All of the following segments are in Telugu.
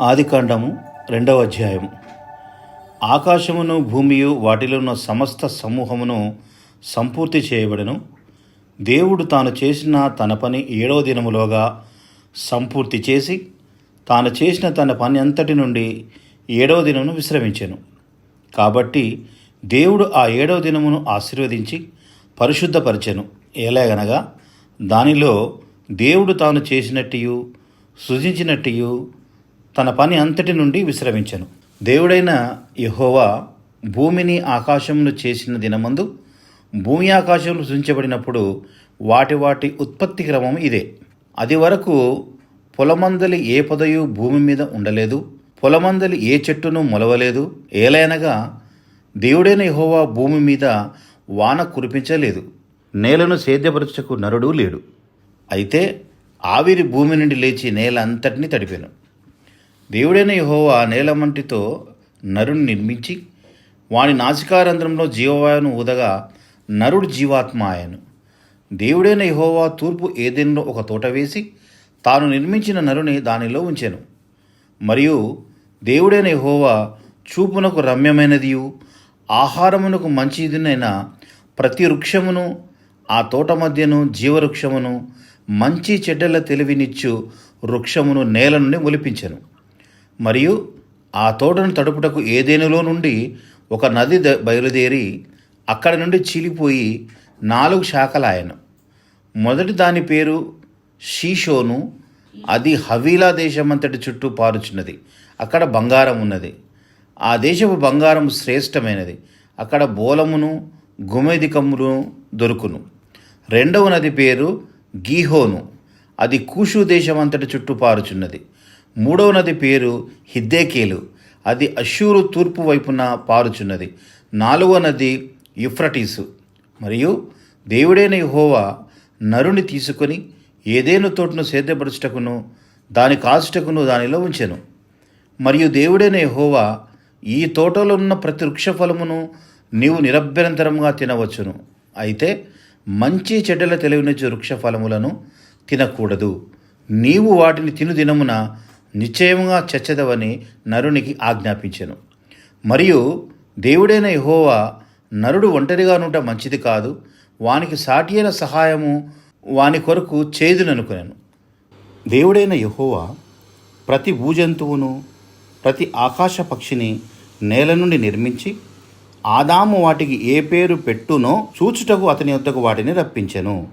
ఆదికాండము రెండవ అధ్యాయం ఆకాశమును భూమియు వాటిలో ఉన్న సమస్త సమూహమును సంపూర్తి చేయబడను. దేవుడు తాను చేసిన తన పని ఏడవ దినములోగా సంపూర్తి చేసి తాను చేసిన తన పని అంతటి నుండి ఏడవ దినమును విశ్రమించెను. కాబట్టి దేవుడు ఆ ఏడవ దినమును ఆశీర్వదించి పరిశుద్ధపరచెను. ఎలాగనగా దానిలో దేవుడు తాను చేసినట్టియు సృజించినట్టియు తన పని అంతటి నుండి విశ్రమించను. దేవుడైన యహోవా భూమిని ఆకాశమును చేసిన దినమందు భూమి ఆకాశములు సృష్టించబడినప్పుడు వాటి వాటి ఉత్పత్తి క్రమం ఇదే. అది వరకు పొలమందలి ఏ పొదయు భూమి మీద ఉండలేదు పొలమందలి ఏ చెట్టును మొలవలేదు ఏలైనగా దేవుడైన యహోవా భూమి మీద వాన కురిపించలేదు నేలను సేద్యపరచకు నరుడు లేడు. అయితే ఆవిరి భూమి నుండి లేచి నేల అంతటిని తడిపాను. దేవుడైన యహోవా నేలమంటితో నరుని నిర్మించి వాని నాసికారంధ్రంలో జీవవాయువును ఊదగా నరుడు జీవాత్మ ఆయను. దేవుడైన యహోవా తూర్పు ఏదెన్లో ఒక తోట వేసి తాను నిర్మించిన నరుని దానిలో ఉంచెను. మరియు దేవుడైన యహోవా చూపునకు రమ్యమైనదియు ఆహారమునకు మంచిదినైన ప్రతి వృక్షమును ఆ తోట మధ్యను జీవవృక్షమును మంచి చెడ్డల తెలివినిచ్చు వృక్షమును నేల నుండి మొలిపించెను మరియు ఆ తోటను తడుపుటకు ఏదేనులో నుండి ఒక నది ద- బయలుదేరి అక్కడి నుండి చీలిపోయి నాలుగు శాఖలాయను మొదటి దాని పేరు షీషోను అది హవీలా దేశమంతటి చుట్టూ పారుచున్నది. అక్కడ బంగారం ఉన్నది. ఆ దేశపు బంగారం శ్రేష్టమైనది. అక్కడ బోలమును గుమేదికమును దొరుకును. రెండవ నది పేరు గీహోను. అది కూషు దేశమంతటి చుట్టూ పారుచున్నది. మూడవ నది పేరు హిద్దేకేలు. అది అషూరు తూర్పు వైపున పారుచున్నది. నాలుగవ నది యుఫ్రటీసు. మరియు దేవుడైన యహోవా నరుని తీసుకొని ఏదేను తోటను సేద్యపరచుటకును దాని కాచుటకును దానిలో ఉంచెను. మరియు దేవుడైన యహోవా ఈ తోటలో ఉన్న ప్రతి వృక్ష ఫలమును నీవు నిరభ్యంతరంగా తినవచ్చును. అయితే మంచి చెడ్డల తెలివినిచ్చే వృక్ష ఫలములను తినకూడదు. నీవు వాటిని తిను దినమున నిశ్చయముగా చచ్చదవని నరునికి ఆజ్ఞాపించెను. మరియు దేవుడైన యహోవా నరుడు ఒంటరిగానుట మంచిది కాదు వానికి సాటి అయిన సహాయము వాని కొరకు చేదుననుకునేను. దేవుడైన యహోవా ప్రతి భూజంతువును ప్రతి ఆకాశ పక్షిని నేల నుండి నిర్మించి ఆదాము వాటికి ఏ పేరు పెట్టునో చూచుటకు అతని వద్దకు వాటిని రప్పించెను.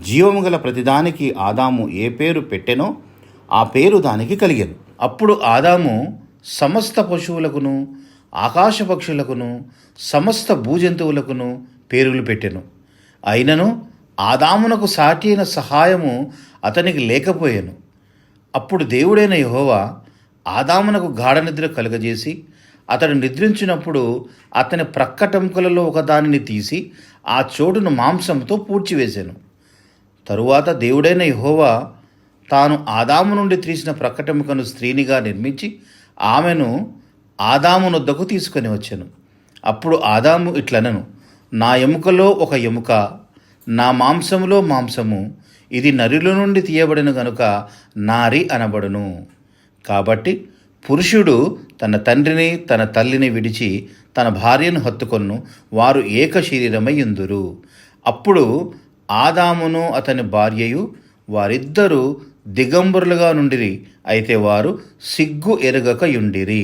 జీవము గల ప్రతిదానికి ఆదాము ఏ పేరు పెట్టెనో ఆ పేరు దానికి కలిగెను అప్పుడు ఆదాము సమస్త పశువులకును ఆకాశ పక్షులకును సమస్త భూజంతువులకును పేరులు పెట్టెను. అయినను ఆదామునకు సాటి అయిన సహాయము అతనికి లేకపోయాను. అప్పుడు దేవుడైన యహోవా ఆదామునకు గాఢ నిద్ర కలుగజేసి అతడు నిద్రించినప్పుడు అతని ప్రక్కటంకులలో ఒకదానిని తీసి ఆ చోటును మాంసంతో పూడ్చివేశాను తరువాత దేవుడైన యహోవా తాను ఆదాము నుండి తీసిన ప్రకటముకను స్త్రీనిగా నిర్మించి ఆమెను ఆదామునొద్దకు తీసుకొని వచ్చాను. అప్పుడు ఆదాము ఇట్లనను నా ఎముకలో ఒక ఎముక నా మాంసములో మాంసము ఇది నరిలో నుండి తీయబడిన గనుక నారి అనబడును. కాబట్టి పురుషుడు తన తండ్రిని తన తల్లిని విడిచి తన భార్యను హత్తుకొను వారు ఏక శరీరమై ఉందురు అప్పుడు ఆదామును అతని భార్యయు వారిద్దరూ దిగంబరులుగా నుండిరి అయితే వారు సిగ్గు ఎరగకయుండిరి